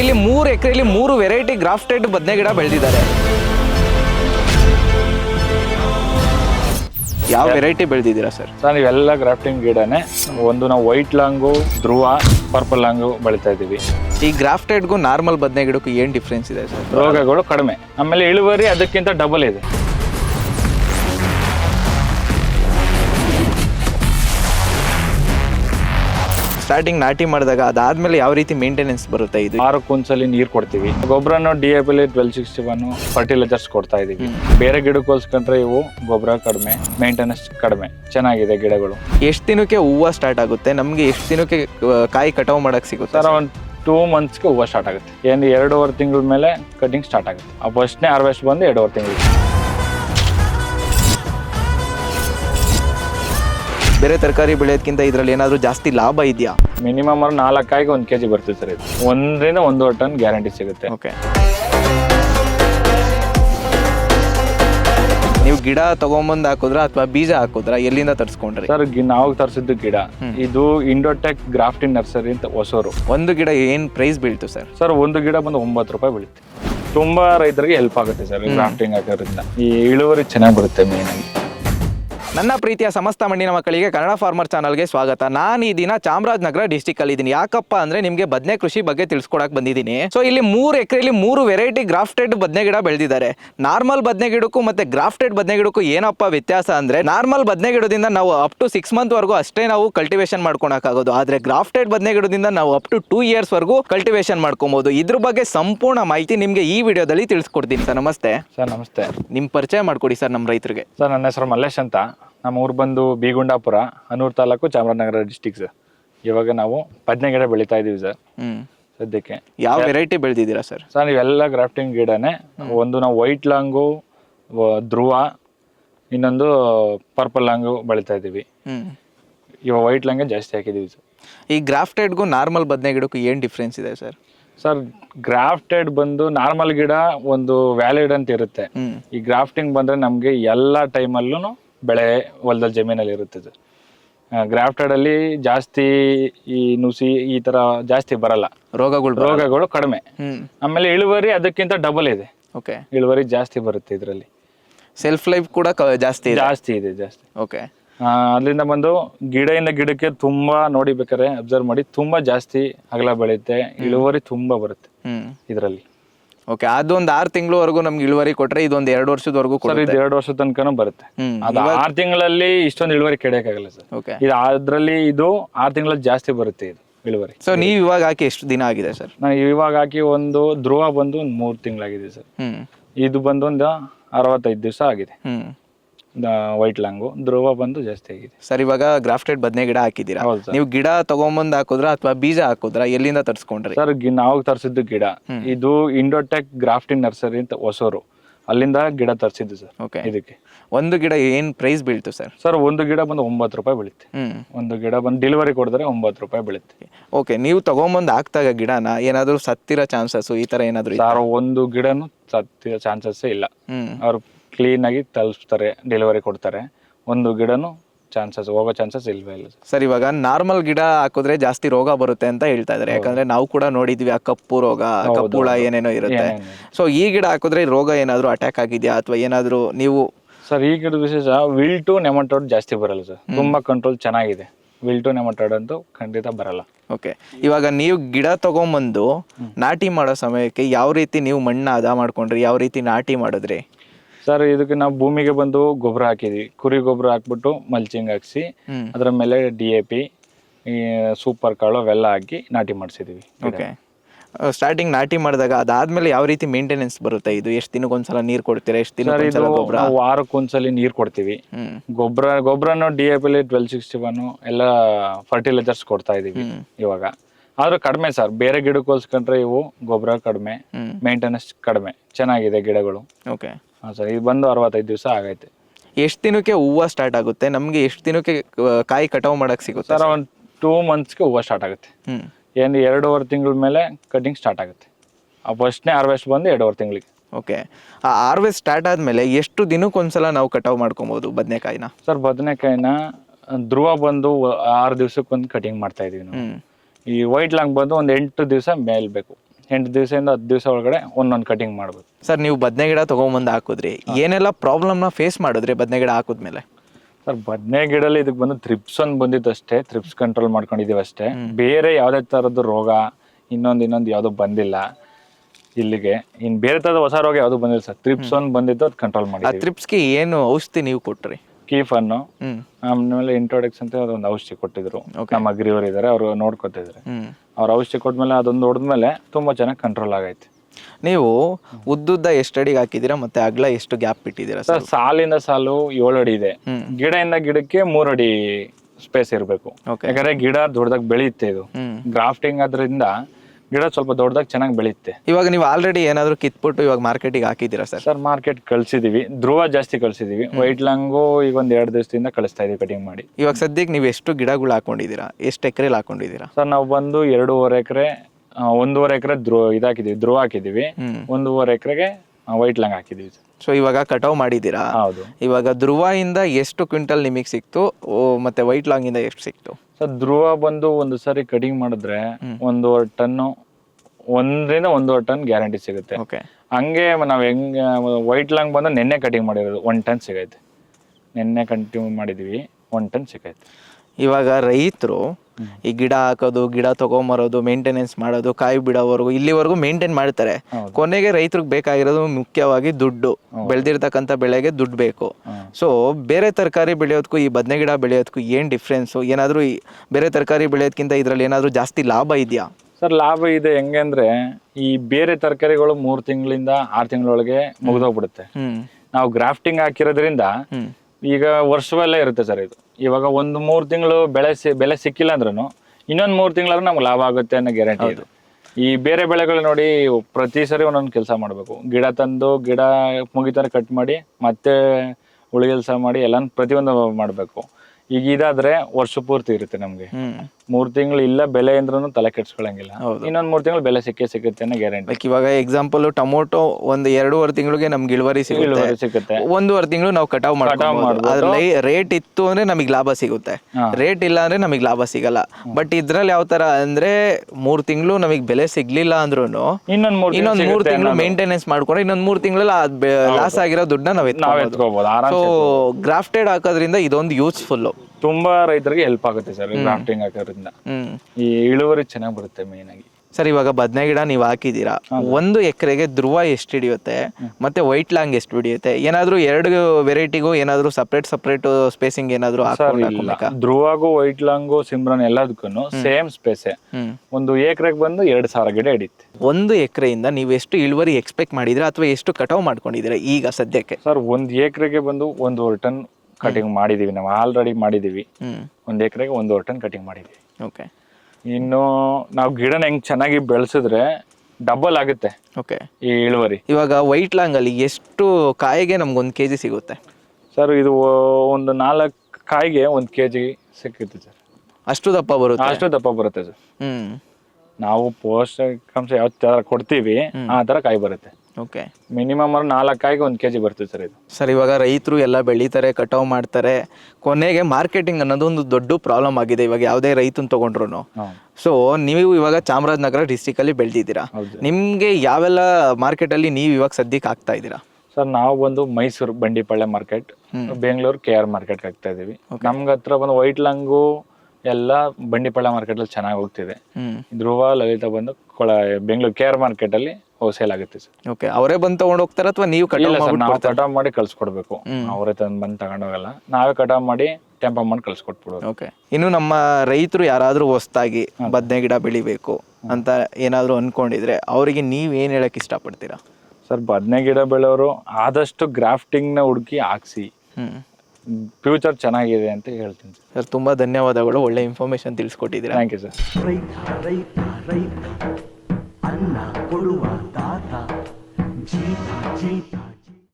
ಇಲ್ಲಿ ಮೂರು ಎಕರೆಯಲ್ಲಿ ಮೂರು ವೆರೈಟಿ ಗ್ರಾಫ್ಟೆಡ್ ಬದನೆ ಗಿಡ ಬೆಳೆದಿದ್ದಾರೆ. ಯಾವ ವೆರೈಟಿ ಬೆಳೆದಿದ್ದೀರಾ ಸರ್? ಸರ್ ಇವೆಲ್ಲ ಗ್ರಾಫ್ಟಿಂಗ್ ಗಿಡನೇ. ಒಂದು ನಾವು white long Dhruva purple long ಬೆಳಿತಾ ಇದ್ದೀವಿ. ಈ ಗ್ರಾಫ್ಟೆಡ್ಗೂ ನಾರ್ಮಲ್ ಬದನೆ ಗಿಡಕ್ಕೂ ಏನು ಡಿಫ್ರೆನ್ಸ್ ಇದೆ ಸರ್? ರೋಗಗಳು ಕಡಿಮೆ. ಆಮೇಲೆ ಇಳುವರಿ ಅದಕ್ಕಿಂತ ಡಬಲ್ ಇದೆ. ಸ್ಟಾರ್ಟಿಂಗ್ ನಾಟಿ ಮಾಡಿದಾಗ ಅದಾದ್ಮೇಲೆ ಯಾವ ರೀತಿ ಮೇಂಟೆನೆನ್ಸ್ ಬರುತ್ತೆ ಇದು? ವಾರಕ್ಕೆ ಒಂದ್ಸಲಿ ನೀರು ಕೊಡ್ತೀವಿ. ಗೊಬ್ಬರನ D A twelve sixty one fertilisers ಕೊಡ್ತಾ ಇದೀವಿ. ಬೇರೆ ಗಿಡಕ್ಕೆ ಹೋಲ್ಸ್ಕೊಂಡ್ರೆ ಇವು ಗೊಬ್ಬರ ಕಡಿಮೆ ಮೇಂಟೆನೆನ್ಸ್ ಕಡಿಮೆ. ಚೆನ್ನಾಗಿದೆ ಗಿಡಗಳು. ಎಷ್ಟು ದಿನಕ್ಕೆ ಹೂವು ಸ್ಟಾರ್ಟ್ ಆಗುತ್ತೆ? ನಮಗೆ ಎಷ್ಟು ದಿನಕ್ಕೆ ಆ, ಕಾಯಿ ಕಟಾವು ಮಾಡಕ್ ಸಿಗುತ್ತೆ ಸರ್ ಒಂದು ಟೂ ಮಂತ್ಸ್ಗೆ ಹೂವು ಸ್ಟಾರ್ಟ್ ಆಗುತ್ತೆ. ಏನು ಎರಡೂವರೆ ತಿಂಗಳ ಮೇಲೆ ಕಟಿಂಗ್ ಸ್ಟಾರ್ಟ್ ಆಗುತ್ತೆ. ಆ ಫಸ್ಟ್ನೇ ಹಾರ್ವೆಸ್ಟ್ ಬಂದು ಎರಡೂವರೆ ತಿಂಗಳು. ಬೇರೆ ತರಕಾರಿ ಬೆಳೆಯೋದಕ್ಕಿಂತ ಇದರಲ್ಲಿ ಏನಾದರೂ ಜಾಸ್ತಿ ಲಾಭ ಇದೆಯಾ? ಮಿನಿಮಮ್ ಅವ್ರು ನಾಲ್ಕಾಯಿಗೆ ಒಂದು ಕೆ ಜಿ ಬರ್ತದೆ ಸರ್ ಇದು. ಒಂದರಿಂದ ಒಂದೂವರೆ ಟನ್ ಗ್ಯಾರಂಟಿ ಸಿಗುತ್ತೆ. ಓಕೆ ನೀವು ಗಿಡ ತಗೊಂಬಂದು ಹಾಕಿದ್ರಾ ಅಥವಾ ಬೀಜ ಹಾಕಿದ್ರಾ? ಎಲ್ಲಿಂದ ತರಿಸ್ಕೊಂಡ್ರಿ? ಸರ್ ಗಿ- ನಾವು ತರಿಸಿದ್ದು ಗಿಡ. ಇದು ಇಂಡೋಟೆಕ್ ಗ್ರಾಫ್ಟಿಂಗ್ ನರ್ಸರಿ ಅಂತ ಹೊಸರು. ಒಂದು ಗಿಡ ಏನು ಪ್ರೈಸ್ ಬೀಳ್ತು ಸರ್? ಸರ್ ಒಂದು ಗಿಡ ಬಂದು ಒಂಬತ್ತು ರೂಪಾಯಿ ಬೀಳುತ್ತೆ. ತುಂಬಾ ರೈತರಿಗೆ ಹೆಲ್ಪ್ ಆಗುತ್ತೆ ಸರ್ ಗ್ರಾಫ್ಟಿಂಗ್ ಹಾಕೋದ್ರಿಂದ. ಈ ಇಳುವರಿ ಚೆನ್ನಾಗಿ ಬರುತ್ತೆ ಮೇನ್ ನನ್ನ ಪ್ರೀತಿಯ ಸಮಸ್ತ ಮಣ್ಣಿನ ಮಕ್ಕಳಿಗೆ ಕನ್ನಡ ಫಾರ್ಮರ್ ಚಾನಲ್ಗೆ ಸ್ವಾಗತ. ನಾನು ಈ ದಿನ ಚಾಮರಾಜನಗರ ಡಿಸ್ಟಿಕ್ ಅಲ್ಲಿ ಇದ್ದೀನಿ ಯಾಕಪ್ಪ ಅಂದ್ರೆ ನಿಮಗೆ ಬದನೆ ಕೃಷಿ ಬಗ್ಗೆ ತಿಳ್ಸ್ಕೊಡಕ್ ಬಂದಿದ್ದೀನಿ. ಸೊ ಇಲ್ಲಿ ಮೂರು ಎಕರೆಯಲ್ಲಿ ಮೂರು ವೆರೈಟಿ ಗ್ರಾಫ್ಟೆಡ್ ಬದನೆ ಗಿಡ ಬೆಳೆದಿದ್ದಾರೆ. ನಾರ್ಮಲ್ ಬದನೆ ಗಿಡಕ್ಕೂ ಮತ್ತೆ ಗ್ರಾಫ್ಟೆಡ್ ಬದನೆ ಗಿಡಕ್ಕೂ ಏನಪ್ಪ ವ್ಯತ್ಯಾಸ ಅಂದ್ರೆ ನಾರ್ಮಲ್ ಬದನೆ ಗಿಡದಿಂದ ನಾವು ಅಪ್ ಟು ಸಿಕ್ಸ್ ಮಂತ್ ವರೆಗೂ ಅಷ್ಟೇ ನಾವು ಕಲ್ಟಿವೇಶನ್ ಮಾಡ್ಕೊಳಕ್ಕಾಗೋದು. ಆದ್ರೆ ಗ್ರಾಫ್ಟೆಡ್ ಬದನೆ ಗಿಡದಿಂದ ನಾವು ಅಪ್ ಟು ಟೂ ಇಯರ್ಸ್ ವರೆಗೂ ಕಲ್ಟಿವೇಶನ್ ಮಾಡ್ಕೊಬಹುದು ಇದ್ರ ಬಗ್ಗೆ ಸಂಪೂರ್ಣ ಮಾಹಿತಿ ನಿಮಗೆ ಈ ವಿಡಿಯೋದಲ್ಲಿ ತಿಳಿಸ್ಕೊಡ್ತೀನಿ ಸರ್. ನಮಸ್ತೆ. ಸರ್ ನಮಸ್ತೆ. ನಿಮ್ಮ ಪರಿಚಯ ಮಾಡ್ಕೊಡಿ ಸರ್ ನಮ್ಮ ರೈತರಿಗೆ. ಸರ್ ನನ್ನ ಹೆಸರು ಮಲ್ಲೇಶ್ ಅಂತ. ನಮ್ಮ ಊರು ಬಂದು ಬೀಗುಂಡಾಪುರ ಹನೂರು ತಾಲೂಕು ಚಾಮರಾಜನಗರ ಡಿಸ್ಟಿಕ್ ಸರ್ ಇವಾಗ ನಾವು ಬದನೆ ಗಿಡ ಬೆಳಿತಾ ಇದೀವಿ ಸರ್ ಸದ್ಯಕ್ಕೆ. ಯಾವ ವೆರೈಟಿ ಬೆಳೆದಿದ್ದೀರಾ ಸರ್ ಸರ್ ನೀವೆಲ್ಲ ಗ್ರಾಫ್ಟಿಂಗ್ ಗಿಡನೇ ಒಂದು ನಾವು ವೈಟ್ ಲಾಂಗು ಧ್ರುವ ಇನ್ನೊಂದು ಪರ್ಪಲ್ ಲಾಂಗು ಬೆಳಿತಾ ಇದ್ದೀವಿ ಇವಾಗ ವೈಟ್ ಲಾಂಗೆ ಜಾಸ್ತಿ ಹಾಕಿದೀವಿ ಸರ್ ಈ ಗ್ರಾಫ್ಟೆಡ್ಗೂ ನಾರ್ಮಲ್ ಬದನೆ ಗಿಡಕ್ಕೂ ಏನು ಡಿಫ್ರೆನ್ಸ್ ಇದೆ ಸರ್ ಸರ್ ಗ್ರಾಫ್ಟೆಡ್ ಬಂದು ನಾರ್ಮಲ್ ಗಿಡ ಒಂದು ವ್ಯಾಲಿಡ್ ಅಂತ ಇರುತ್ತೆ. ಈ ಗ್ರಾಫ್ಟಿಂಗ್ ಬಂದ್ರೆ ನಮಗೆ ಎಲ್ಲ ಟೈಮಲ್ಲೂ ಬೆಳೆ ಹೊಲದಲ್ಲಿ ಜಮೀನಲ್ಲಿ ಇರುತ್ತೆ ಸರ್ ಗ್ರಾಫ್ಟೆಡ್ ಅಲ್ಲಿ ಜಾಸ್ತಿ ಈ ನುಸಿ ಈ ತರ ಜಾಸ್ತಿ ಬರಲ್ಲ. ರೋಗಗಳು ರೋಗಗಳು ಕಡಿಮೆ. ಹ್ಮ್. ಆಮೇಲೆ ಇಳುವರಿ ಅದಕ್ಕಿಂತ ಡಬಲ್ ಇದೆ. ಓಕೆ ಇಳುವರಿ ಜಾಸ್ತಿ ಬರುತ್ತೆ ಇದರಲ್ಲಿ. ಸೆಲ್ಫ್ ಲೈಫ್ ಕೂಡ ಕ- ಜಾಸ್ತಿ ಇದೆ? ಜಾಸ್ತಿ ಇದೆ ಜಾಸ್ತಿ. ಓಕೆ ಆ, ಅಲ್ಲಿಂದ ಬಂದು ಗಿಡದಿಂದ ಗಿಡಕ್ಕೆ ತುಂಬಾ ನೋಡಿ ಬೇಕಾದ್ರೆ ಅಬ್ಸರ್ವ್ ಮಾಡಿ ತುಂಬಾ ಜಾಸ್ತಿ ಅಗಲ ಬೆಳೆಯುತ್ತೆ ಇಳುವರಿ ತುಂಬಾ ಬರುತ್ತೆ ಹ್ಮ್. ಇದರಲ್ಲಿ. ಓಕೆ ಅದೊಂದು ಆರು ತಿಂಗಳವರೆಗೂ ನಮ್ಗೆ ಇಳುವರಿ ಕೊಟ್ರೆ ಇದೊಂದು ಎರಡು ವರ್ಷದವರೆಗೂ ಸರ್ ಕೊಡುತ್ತೆ. ಇದು ಎರಡು ವರ್ಷ ತನಕನೂ ಬರುತ್ತೆ. ಹ್ಮ್ ಅದು ಆರು ತಿಂಗಳಲ್ಲಿ ಇಷ್ಟೊಂದು ಇಳುವರಿ ಕೆಡಕ್ಕಾಗಲ್ಲ ಸರ್ ಓಕೆ ಇದು ಅದ್ರಲ್ಲಿ ಇದು ಆರು ತಿಂಗಳಲ್ಲಿ ಜಾಸ್ತಿ ಬರುತ್ತೆ ಇದು ಇಳುವರಿ. ಸೊ ನೀವು ಇವಾಗ ಹಾಕಿ ಎಷ್ಟು ದಿನ ಆಗಿದೆ ಸರ್ ನಾನು ಇವಾಗ ಹಾಕಿ ಒಂದು ಧ್ರುವ ಬಂದು ಒಂದು ಮೂರು ತಿಂಗಳಾಗಿದೆ ಸರ್ ಹ್ಮ್. ಇದು ಬಂದು ಒಂದು ಅರವತ್ತೈದು ದಿವಸ ಆಗಿದೆ. ಹ್ಮ್. ವೈಟ್ ಲಾಂಗು ಧ್ರುವ ಬಂದು ಜಾಸ್ತಿ ಆಗಿದೆ. ಸರ್ ಇವಾಗ ಗ್ರಾಫ್ಟೆಡ್ ಬದನೆ ಗಿಡ ಹಾಕಿದ್ದೀರಾ? ಹೌದು ಸರ್. ನೀವು ಗಿಡ ತಗೊಂಬಂದು ಹಾಕಿದ್ರ ಅಥವಾ ಬೀಜ ಹಾಕಿದ್ರ? ಎಲ್ಲಿಂದ ತರ್ಸ್ಕೊಂಡ್ರಿ? ಸರ್ ಗಿ- ನಾವು ತರಿಸಿದ್ದು ಗಿಡ. ಇದು ಇಂಡೋಟೆಕ್ ಗ್ರಾಫ್ಟಿಂಗ್ ನರ್ಸರಿ ಅಂತ ಹೊಸರು. ಅಲ್ಲಿಂದ ಗಿಡ ತರಿಸಿದ್ದು ಸರ್ ಓಕೆ ಇದಕ್ಕೆ. ಒಂದು ಗಿಡ ಏನು ಪ್ರೈಸ್ ಬೀಳ್ತು ಸರ್? ಸರ್ ಒಂದು ಗಿಡ ಬಂದು ಒಂಬತ್ತು ರೂಪಾಯಿ ಬೀಳುತ್ತೆ. ಹ್ಮ್. ಒಂದು ಗಿಡ ಬಂದು ಡೆಲಿವರಿ ಕೊಡಿದ್ರೆ ಒಂಬತ್ತು ರೂಪಾಯಿ ಬೀಳುತ್ತೆ. ಓಕೆ ನೀವು ತಗೊಂಬಂದು ಹಾಕ್ದಾಗ ಗಿಡನ ಏನಾದರೂ ಸತ್ತಿರೋ ಚಾನ್ಸಸ್ ಈ ಥರ ಏನಾದರೂ ಸರ್ ಒಂದು ಗಿಡನು ಸತ್ತಿರೋ ಚಾನ್ಸಸ್ ಇಲ್ಲ. ಅವ್ರು ಕ್ಲೀನ್ ಆಗಿ ತಲುಪಿಸ್ತಾರೆ ಡೆಲಿವರಿ ಕೊಡ್ತಾರೆ. ಒಂದು ಗಿಡನೂ ಚಾನ್ಸಸ್ ಹೋಗೋ ಚಾನ್ಸಸ್ ಇಲ್ವೇ ಇಲ್ಲ. ಸರ್ ಸರ್ ಇವಾಗ ನಾರ್ಮಲ್ ಗಿಡ ಹಾಕಿದ್ರೆ ಜಾಸ್ತಿ ರೋಗ ಬರುತ್ತೆ ಅಂತ ಹೇಳ್ತಾ ಇದ್ದಾರೆ. ಯಾಕಂದ್ರೆ ನಾವು ಕೂಡ ನೋಡಿದ್ವಿ ಆ ಕಪ್ಪು ರೋಗ ಕಪ್ಪು ಹುಳ ಏನೇನೋ ಇರುತ್ತೆ. ಏನೇನೋ. ಸೊ ಈ ಗಿಡ ಹಾಕಿದ್ರೆ ರೋಗ ಏನಾದರೂ ಅಟ್ಯಾಕ್ ಆಗಿದೆಯಾ? ಅಥವಾ ಏನಾದರೂ ನೀವು ಸರ್ ಈ ಗಿಡದ ವಿಶೇಷ ವಿಲ್ ಟು ನೆಮಟೋಡ್ ಜಾಸ್ತಿ ಬರಲ್ಲ ಸರ್. ತುಂಬಾ ಕಂಟ್ರೋಲ್ ಚೆನ್ನಾಗಿದೆ. ವಿಲ್ ಟು ನೆಮಟೋಡ್ ಅಂತೂ ಖಂಡಿತ ಬರಲ್ಲ. ಓಕೆ ಇವಾಗ ನೀವು ಗಿಡ ತಗೊಂಬಂದು ನಾಟಿ ಮಾಡೋ ಸಮಯಕ್ಕೆ ಯಾವ ರೀತಿ ನೀವು ಮಣ್ಣು ಹದ ಮಾಡ್ಕೊಂಡ್ರಿ? ಯಾವ ರೀತಿ ನಾಟಿ ಮಾಡಿದ್ರಿ? ಸರ್ ಇದಕ್ಕೆ ನಾವು ಭೂಮಿಗೆ ಬಂದು ಗೊಬ್ಬರ ಹಾಕಿದ್ವಿ. ಕುರಿ ಗೊಬ್ಬರ ಹಾಕ್ಬಿಟ್ಟು ಮಲ್ಚಿಂಗ್ ಹಾಕ್ಸಿ ಅದರ ಮೇಲೆ ಡಿ ಎ ಪಿ ಸೂಪರ್ ಕಾಳು ಅವೆಲ್ಲ ಹಾಕಿ ನಾಟಿ ಮಾಡಿಸಿದೀವಿ. ಓಕೆ ಸ್ಟಾರ್ಟಿಂಗ್ ನಾಟಿ ಮಾಡಿದಾಗ ಅದಾದ್ಮೇಲೆ ಯಾವ ರೀತಿ ಮೇಂಟೆನೆನ್ಸ್ ಬರುತ್ತೆ? ಇದು ಎಷ್ಟು ದಿನಕ್ಕೊಂದ್ಸಲ ನೀರು ಕೊಡ್ತೀರಾ? ಎಷ್ಟು ದಿನ ಗೊಬ್ಬರ? ವಾರಕ್ಕೊಂದ್ಸಲಿ ನೀರು ಕೊಡ್ತೀವಿ. ಗೊಬ್ಬರ ಗೊಬ್ಬರನು D A P twelve sixty one ಎಲ್ಲ ಫರ್ಟಿಲೈಸರ್ಸ್ ಕೊಡ್ತಾ ಇದೀವಿ. ಇವಾಗ. ಆದ್ರೂ ಕಡಿಮೆ ಸರ್ ಬೇರೆ ಗಿಡಕ್ಕೆ ಹೋಲ್ಸ್ಕೊಂಡ್ರೆ ಇವು ಗೊಬ್ಬರ ಕಡಿಮೆ ಮೇಂಟೆನೆನ್ಸ್ ಕಡಿಮೆ. ಚೆನ್ನಾಗಿದೆ ಗಿಡಗಳು. ಓಕೆ ಹಾಂ ಸರ್ ಇದು ಬಂದು ಅರವತ್ತೈದು ದಿವಸ ಆಗೈತೆ. ಎಷ್ಟು ದಿನಕ್ಕೆ ಹೂವು ಸ್ಟಾರ್ಟ್ ಆಗುತ್ತೆ? ನಮಗೆ ಎಷ್ಟು ದಿನಕ್ಕೆ ಆ, ಕಾಯಿ ಕಟಾವು ಮಾಡಕ್ ಸಿಗುತ್ತೆ ಸರ್ ಒಂದು ಟೂ ಮಂತ್ಸ್ಗೆ ಹೂವು ಸ್ಟಾರ್ಟ್ ಆಗುತ್ತೆ. ಹ್ಮ್. ಏನು ಎರಡೂವರೆ ತಿಂಗಳ ಮೇಲೆ ಕಟಿಂಗ್ ಸ್ಟಾರ್ಟ್ ಆಗುತ್ತೆ. ಆ ಫಸ್ಟ್ನೇ ಹಾರ್ವೆಸ್ಟ್ ಬಂದು ಎರಡೂವರೆ ತಿಂಗಳಿಗೆ. ಓಕೆ ಆ ಹಾರ್ವೆಸ್ಟ್ ಸ್ಟಾರ್ಟ್ ಆದ್ಮೇಲೆ ಎಷ್ಟು ದಿನಕ್ಕೊಂದ್ಸಲ ನಾವು ಕಟಾವು ಮಾಡ್ಕೊಬೋದು ಬದನೆಕಾಯಿನ? ಸರ್ ಬದನೆಕಾಯಿನ ಧ್ರುವ ಬಂದು ಆರು ದಿವ್ಸಕ್ಕೆ ಒಂದು ಕಟಿಂಗ್ ಮಾಡ್ತಾ ಇದೀವಿ ನಾವು. ಹ್ಮ್. ಈ ವೈಟ್ ಲಾಂಗ್ ಬಂದು ಒಂದು ಎಂಟು ದಿವಸ ಮೇಲ್ ಬೇಕು ಎಂಟು ದಿವಸದಿಂದ ಹತ್ತು ದಿವಸ ಒಳಗಡೆ ಒಂದೊಂದು ಕಟಿಂಗ್ ಮಾಡ್ಬೋದು ಸರ್ ನೀವು ಬದನೆ ಗಿಡ ತೊಗೊಂಬಂದು ಹಾಕಿದ್ರಿ. ಏನೆಲ್ಲ ಪ್ರಾಬ್ಲಮ್ನ ಫೇಸ್ ಮಾಡಿದ್ರಿ ಬದನೆ ಗಿಡ ಹಾಕಿದ್ಮೇಲೆ? ಸರ್ ಬದನೆ ಗಿಡಲ್ಲಿ ಇದಕ್ಕೆ ಬಂದು ಥ್ರಿಪ್ಸ್ ಒಂದು ಬಂದಿತ್ತು ಅಷ್ಟೇ. ಥ್ರಿಪ್ಸ್ ಕಂಟ್ರೋಲ್ ಮಾಡ್ಕೊಂಡಿದ್ದೀವಿ ಅಷ್ಟೇ. ಬೇರೆ ಯಾವುದೇ ಥರದ್ದು ರೋಗ ಇನ್ನೊಂದು ಇನ್ನೊಂದು ಯಾವುದೂ ಬಂದಿಲ್ಲ ಇಲ್ಲಿಗೆ. ಇನ್ನು ಬೇರೆ ಥರದ ಹೊಸ ರೋಗ ಯಾವುದು ಬಂದಿಲ್ಲ ಸರ್ ಥ್ರಿಪ್ಸ್ ಒಂದು ಬಂದಿತ್ತು ಅದು ಕಂಟ್ರೋಲ್ ಆ ಥ್ರಿಪ್ಸ್ಗೆ ತ್ರಿಪ್ಸ್ಗೆ ಏನು ಔಷಧಿ ನೀವು ಕೊಟ್ರಿ? ಕೀಫನ್ನು ಹ್ಮ್. ಆಮೇಲೆ ಇಂಟ್ರೊಡಕ್ಷನ್ ಅಂತ ಒಂದು ಔಷಧಿ ಕೊಟ್ಟಿದ್ರು. ನಮ್ಮ ಅಗ್ರಿಯವರು ಇದ್ದಾರೆ ಅವರು ನೋಡ್ಕೊತಿದ್ರು. ಹ್ಮ್. ಅವ್ರ ಔಷಧಿ ಕೊಟ್ಮೇಲೆ ಅದೊಂದು ಹೊಡೆದ್ಮೇಲೆ ತುಂಬ ಚೆನ್ನಾಗಿ ಕಂಟ್ರೋಲ್ ಆಗೈತೆ. ನೀವು ಉದ್ದುದ್ದ ಎಷ್ಟು ಅಡಿಗೆ ಹಾಕಿದ್ದೀರಾ ಮತ್ತೆ ಅಗ್ಲ ಎಷ್ಟು ಗ್ಯಾಪ್ ಬಿಟ್ಟಿದ್ದೀರಾ ಸರ್ ಸಾಲಿನ ಸಾಲಿಂದ ಸಾಲು ಏಳು ಅಡಿ ಇದೆ. ಹ್ಮ್. ಗಿಡದಿಂದ ಗಿಡಕ್ಕೆ ಮೂರು ಅಡಿ ಸ್ಪೇಸ್ ಇರಬೇಕು. Okay. ಯಾಕಂದ್ರೆ ಗಿಡ ದೊಡ್ಡದಾಗಿ ಬೆಳೆಯುತ್ತೆ ಇದು. ಹ್ಮ್. ಗ್ರಾಫ್ಟಿಂಗ್ ಆದ್ರಿಂದ ಗಿಡ ಸ್ವಲ್ಪ ದೊಡ್ಡದಾಗ ಚೆನ್ನಾಗಿ ಬೆಳೆಯುತ್ತೆ. ಇವಾಗ ನೀವು ಆಲ್ರೆಡಿ ಏನಾದರೂ ಕಿತ್ಬಿಟ್ಟು ಇವಾಗ ಮಾರ್ಕೆಟಿಗೆ ಹಾಕಿದ್ದೀರಾ ಸರ್? ಸರ್ ಮಾರ್ಕೆಟ್ ಕಳ್ಸಿದೀವಿ. ಧ್ರುವ ಜಾಸ್ತಿ ಕಳ್ಸಿದೀವಿ. ವೈಟ್ ಲಾಂಗು ಈಗ ಒಂದ್ ಎರಡು ದಿವಸದಿಂದ ಕಳಿಸ್ತಾ ಇದೀವಿ ಕಟಿಂಗ್ ಮಾಡಿ. ಇವಾಗ ಸದ್ಯಕ್ಕೆ ನೀವು ಎಷ್ಟು ಗಿಡಗಳು ಹಾಕೊಂಡಿದ್ದೀರಾ? ಎಷ್ಟು ಎಕರೆಲಿ ಹಾಕೊಂಡಿದ್ದೀರಾ? ಸರ್ ನಾವು ಬಂದು ಎರಡೂವರೆ ಎಕರೆ ಒಂದೂವರೆ ಎಕರೆ ಧ್ರುವ ಇದಾಕಿದೀವಿ ಧ್ರುವ ಹಾಕಿದೀವಿ. ಒಂದೂವರೆ ಎಕರೆಗೆ ವೈಟ್ ಲಾಂಗ್ ಹಾಕಿದೀವಿ ಸರ್ ಸೊ ಇವಾಗ ಕಟಾವ್ ಮಾಡಿದ್ದೀರಾ? ಹೌದು. ಇವಾಗ ಧ್ರುವದಿಂದ ಎಷ್ಟು ಕ್ವಿಂಟಲ್ ನಿಮಗೆ ಸಿಕ್ತು? ಓ, ಮತ್ತೆ ವೈಟ್ ಲಾಂಗ್ ಇಂದ ಎಷ್ಟು ಸಿಕ್ತು? ಸರ್ ಧ್ರುವ ಬಂದು ಒಂದು ಸಾರಿ ಕಟಿಂಗ್ ಮಾಡಿದ್ರೆ ಒಂದೂವರೆ ಟನ್ನು ಒಂದರಿಂದ ಒಂದೂವರೆ ಟನ್ ಗ್ಯಾರಂಟಿ ಸಿಗುತ್ತೆ. ಓಕೆ ಹಂಗೆ ನಾವು ಹೆಂಗೆ ವೈಟ್ ಲಾಂಗ್ ಬಂದು ನಿನ್ನೆ ಕಟಿಂಗ್ ಮಾಡಿರೋದು ಒನ್ ಟನ್ ಸಿಗೈತೆ. ನಿನ್ನೆ ಕಂಟಿನ್ಯೂ ಮಾಡಿದ್ವಿ ಒನ್ ಟನ್ ಸಿಗೈತೆ. ಇವಾಗ ರೈತರು ಈ ಗಿಡ ಹಾಕೋದು ಗಿಡ ತಗೊಂಬರೋದು ಮೇಂಟೆನೆನ್ಸ್ ಮಾಡೋದು ಕಾಯಿ ಬಿಡೋವರೆಗೂ ಇಲ್ಲಿವರೆಗೂ ಮೇಂಟೈನ್ ಮಾಡ್ತಾರೆ. ಕೊನೆಗೆ ರೈತರಿಗೆ ಬೇಕಾಗಿರೋದು ಮುಖ್ಯವಾಗಿ ದುಡ್ಡು ಬೆಳೆದಿರ್ತಕ್ಕಂಥ ಬೆಳೆಗೆ ದುಡ್ಡು ಬೇಕು. ಸೊ ಬೇರೆ ತರಕಾರಿ ಬೆಳೆಯೋದಕ್ಕೂ ಈ ಬದನೆ ಗಿಡ ಬೆಳೆಯೋದಕ್ಕೂ ಏನು ಡಿಫ್ರೆನ್ಸು ಏನಾದರೂ ಬೇರೆ ತರಕಾರಿ ಬೆಳೆಯೋದಕ್ಕಿಂತ ಇದರಲ್ಲಿ ಏನಾದರೂ ಜಾಸ್ತಿ ಲಾಭ ಇದೆಯಾ? ಸರ್ ಲಾಭ ಇದೆ ಹೆಂಗೆ ಅಂದರೆ ಈ ಬೇರೆ ತರಕಾರಿಗಳು ಮೂರು ತಿಂಗಳಿಂದ ಆರು ತಿಂಗಳೊಳಗೆ ಮುಗಿದೋಗ್ಬಿಡುತ್ತೆ. ನಾವು ಗ್ರಾಫ್ಟಿಂಗ್ ಹಾಕಿರೋದ್ರಿಂದ ಈಗ ವರ್ಷವೆಲ್ಲ ಇರುತ್ತೆ ಸರ್ ಇದು. ಇವಾಗ ಒಂದು ಮೂರು ತಿಂಗಳು ಬೆಳೆ ಸಿ ಬೆಲೆ ಸಿಕ್ಕಿಲ್ಲ ಅಂದ್ರೂ ಇನ್ನೊಂದು ಮೂರು ತಿಂಗಳಾದ್ರೂ ನಮ್ಗೆ ಲಾಭ ಆಗುತ್ತೆ ಅನ್ನೋ ಗ್ಯಾರಂಟಿ ಇದು. ಈ ಬೇರೆ ಬೆಳೆಗಳು ನೋಡಿ ಪ್ರತಿ ಸರಿ ಒಂದೊಂದು ಕೆಲಸ ಮಾಡಬೇಕು. ಗಿಡ ತಂದು ಗಿಡ ಮುಗಿತಾರೆ ಕಟ್ ಮಾಡಿ ಮತ್ತೆ ಉಳಿಗೆಲ್ಸ ಮಾಡಿ ಎಲ್ಲ ಪ್ರತಿಯೊಂದು ಮಾಡಬೇಕು. ಈಗ ಇದಾದ್ರೆ ವರ್ಷ ಪೂರ್ತಿ ಇರುತ್ತೆ ನಮಗೆ. ಮೂರ್ ತಿಂಗಳು ಇಲ್ಲ ಬೆಲೆ ಅಂದ್ರೂ ತಲೆ ಕೆಡ್ಸ್ಕೊಳಂಗಿಲ್ಲ. ಇನ್ನೊಂದ್ ಮೂರ್ ತಿಂಗಳು ಬೆಲೆ ಸಿಕ್ಕೇ ಸಿಗುತ್ತೆ ಅನ್ನೋ ಗ್ಯಾರಂಟಿ ಲೈಕ್ ಇವಾಗ ಎಕ್ಸಾಂಪಲ್ ಟೊಮೊಟೊ ಒಂದ್ ಎರಡೂವರೆ ತಿಂಗಳಿಗೆ ನಮ್ಗೆ ಇಳುವರಿ ಸಿಗುತ್ತೆ. ಇಳುವರಿ ಸಿಗುತ್ತೆ ಒಂದೂವರೆ ತಿಂಗಳು ನಾವು ಕಟಾವ್ ಮಾಡ್ಬೋದು. ಅದ್ರ ರೇಟ್ ಇತ್ತು ಅಂದ್ರೆ ನಮಗೆ ಲಾಭ ಸಿಗುತ್ತೆ. ರೇಟ್ ಇಲ್ಲ ಅಂದ್ರೆ ನಮಗೆ ಲಾಭ ಸಿಗಲ್ಲ. ಬಟ್ ಇದ್ರಲ್ಲಿ ಯಾವ ತರ ಅಂದ್ರೆ ಮೂರ್ ತಿಂಗಳು ನಮಗೆ ಬೆಲೆ ಸಿಗ್ಲಿಲ್ಲ ಅಂದ್ರೂ ಇನ್ನೊಂದ್ ಮೂರ್ ತಿಂಗಳು ಇನ್ನೊಂದ್ ಮೂರ್ ತಿಂಗಳು ಮೇಂಟೆನೆನ್ಸ್ ಮಾಡ್ಕೊಂಡ್ರೆ ಇನ್ನೊಂದ್ ಮೂರ್ ತಿಂಗಳಲ್ಲಿ ಲಾಸ್ ಆಗಿರೋ ದುಡ್ಡನ್ನ ನಾವ್ ಎತ್ಕೋಬಹುದು ಸೊ ಗ್ರಾಫ್ಟೆಡ್ ಹಾಕೋದ್ರಿಂದ ಇದೊಂದು ಯೂಸ್ಫುಲ್ ತುಂಬಾ ರೈತರಿಗೆ ಹೆಲ್ಪ್ ಆಗುತ್ತೆ ಸರ್ ಗ್ರಾಫ್ಟಿಂಗ್ ಹಾಕೋದ್ರಿಂದ. ಈ ಇಳುವರಿ ಚೆನ್ನಾಗಿ ಬರುತ್ತೆ ಮೇನ್ ಆಗಿ. ಸರ್ ಇವಾಗ ಬದನೆ ಗಿಡ ನೀವು ಹಾಕಿದ್ದೀರಾ? ಒಂದು ಎಕರೆಗೆ ಧ್ರುವ ಎಷ್ಟು ಹಿಡಿಯುತ್ತೆ? ಮತ್ತೆ ವೈಟ್ ಲಾಂಗ್ ಎಷ್ಟು ಹಿಡಿಯುತ್ತೆ ಏನಾದ್ರೂ ಎರಡು ವೆರೈಟಿಗೂ ಏನಾದ್ರೂ ಸಪ್ರೇಟ್ ಸಪ್ರೇಟ್ ಸ್ಪೇಸಿಂಗ್ ಏನಾದ್ರೂ ಧ್ರುವಾಗೂ ವೈಟ್ ಲಾಂಗು ಸಿಮ್ರನ್ ಎಲ್ಲದಕ್ಕೂ ಸೇಮ್ ಸ್ಪೇಸ್ ಒಂದು ಎಕರೆಗೆ ಬಂದು ಎರಡ್ ಸಾವಿರ ಗಿಡ ಹಿಡಿಯುತ್ತೆ. ಒಂದು ಎಕರೆಯಿಂದ ನೀವು ಎಷ್ಟು ಇಳುವರಿ ಎಕ್ಸ್ಪೆಕ್ಟ್ ಮಾಡಿದ್ರೆ ಅಥವಾ ಎಷ್ಟು ಕಟಾವ್ ಮಾಡ್ಕೊಂಡಿದ್ದೀರಾ ಈಗ ಸದ್ಯಕ್ಕೆ? ಸರ್ ಒಂದ್ ಎಕರೆಗೆ ಬಂದು ಒಂದೂವರೆ ಟನ್ ಕಟಿಂಗ್ ಮಾಡಿದೀವಿ. ನಾವು ಆಲ್ರೆಡಿ ಮಾಡಿದೀವಿ. ಒಂದು ಒಂದ್ ಎಕರೆಗೆ ಒಂದೂವರೆ ಟನ್ ಕಟಿಂಗ್ ಮಾಡಿದೀವಿ. ಓಕೆ ಇನ್ನು ನಾವು ಗಿಡನ ಹೆಂಗ್ ಚೆನ್ನಾಗಿ ಬೆಳೆಸಿದ್ರೆ ಡಬಲ್ ಆಗುತ್ತೆ ಓಕೆ ಈ ಇಳುವರಿ. ಇವಾಗ ವೈಟ್ ಲಾಂಗ್ ಅಲ್ಲಿ ಎಷ್ಟು ಕಾಯಿಗೆ ನಮ್ಗೊಂದು ಕೆ ಜಿ ಸಿಗುತ್ತೆ? ಸರ್ ಇದು ಒಂದು ನಾಲ್ಕು ಕಾಯಿಗೆ ಒಂದು ಕೆ ಜಿ ಸಿಕ್ಕುತ್ತೆ ಸರ್ ಅಷ್ಟು ದಪ್ಪ ಬರುತ್ತೆ? ಅಷ್ಟು ದಪ್ಪ ಬರುತ್ತೆ ಸರ್ ಹ್ಮ್. ನಾವು ಪೋಷಕಾಂಶ ಯಾವ ಥರ ಕೊಡ್ತೀವಿ ಆ ಥರ ಕಾಯಿ ಬರುತ್ತೆ. ಓಕೆ ಮಿನಿಮಮ್ ನಾಲ್ಕಾಯಿಗೆ ಒಂದು ಕೆ ಜಿ ಬರ್ತದೆ ಸರ್ ಇದು. ಸರ್ ಇವಾಗ ರೈತರು ಎಲ್ಲ ಬೆಳೀತಾರೆ ಕಟಾವ್ ಮಾಡ್ತಾರೆ. ಕೊನೆಗೆ ಮಾರ್ಕೆಟಿಂಗ್ ಅನ್ನೋದು ಒಂದು ದೊಡ್ಡ ಪ್ರಾಬ್ಲಮ್ ಆಗಿದೆ. ಇವಾಗ ಯಾವುದೇ ರೈತನ ತಗೊಂಡ್ರು ಸೊ ನೀವು ಇವಾಗ ಚಾಮರಾಜನಗರ ಡಿಸ್ಟಿಕ್ ಅಲ್ಲಿ ಬೆಳೆದಿದ್ದೀರಾ? ಹೌದು. ನಿಮ್ಗೆ ಯಾವೆಲ್ಲ ಮಾರ್ಕೆಟ್ ಅಲ್ಲಿ ನೀವು ಇವಾಗ ಸದ್ಯಕ್ಕೆ ಆಗ್ತಾ ಇದ್ದೀರಾ? ಸರ್ ನಾವು ಬಂದು Mysuru Bandipalya market Bengaluru K R market ಹಾಕ್ತಾ ಇದೀವಿ ನಮ್ಗೆ ಹತ್ರ ಬಂದು ವೈಟ್ ಲಂಗು ಎಲ್ಲ ಬಂಡಿಪಳ್ಳ ಮಾರ್ಕೆಟ್ ಅಲ್ಲಿ ಚೆನ್ನಾಗಿ ಹೋಗ್ತಿದೆ. ಹ್ಮ್. ಧ್ರುವ ಲಲಿತಾ ಬಂದು ಕೊಳ ಬೆಂಗಳೂರು ಕೆ ಆರ್ ಮಾರ್ಕೆಟಲ್ಲಿ ಹೋಲ್ಸೇಲ್ ಆಗುತ್ತೆ ಸರ್. ಓಕೆ ಅವರೇ ಬಂದು ತಗೊಂಡು ಹೋಗ್ತಾರ ಅಥವಾ ನೀವು ಕಟ್ಟಿಲ್ಲ ಸರ್ ನಾವು ಕಟಾವ್ ಮಾಡಿ ಕಳ್ಸ್ಕೊಡ್ಬೇಕು. ಅವರೇ ತಂದು ಬಂದು ತಗೊಂಡೋಗಲ್ಲ ನಾವೇ ಕಟಾವ್ ಮಾಡಿ ಟೆಂಪ ಮಾಡಿ ಕಳ್ಸ್ಕೊಟ್ಬಿಡೋದು. ಓಕೆ ಇನ್ನು ನಮ್ಮ ರೈತರು ಯಾರಾದರೂ ಹೊಸ್ತಾಗಿ ಬದನೆ ಗಿಡ ಬೆಳಿಬೇಕು ಅಂತ ಏನಾದರೂ ಅನ್ಕೊಂಡಿದ್ರೆ ಅವರಿಗೆ ನೀವು ಏನು ಹೇಳಕ್ ಇಷ್ಟಪಡ್ತೀರಾ? ಸರ್ ಬದನೆ ಗಿಡ ಬೆಳೆಯೋರು ಆದಷ್ಟು ಗ್ರಾಫ್ಟಿಂಗ್ನ ಹುಡುಕಿ ಹಾಕ್ಸಿ. ಹ್ಮ್. ಫ್ಯೂಚರ್ ಚೆನ್ನಾಗಿದೆ ಅಂತ ಹೇಳ್ತೀನಿ ಸರ್. ಸರ್ ತುಂಬಾ ಧನ್ಯವಾದಗಳು. ಒಳ್ಳೆ ಇನ್ಫಾರ್ಮೇಶನ್ ತಿಳಿಸ್ಕೊಟ್ಟಿದ್ದೀರಾ. ಥ್ಯಾಂಕ್ ಯು ಸರ್ ರೈತ ರೈತ ರೈತ ಅನ್ನ.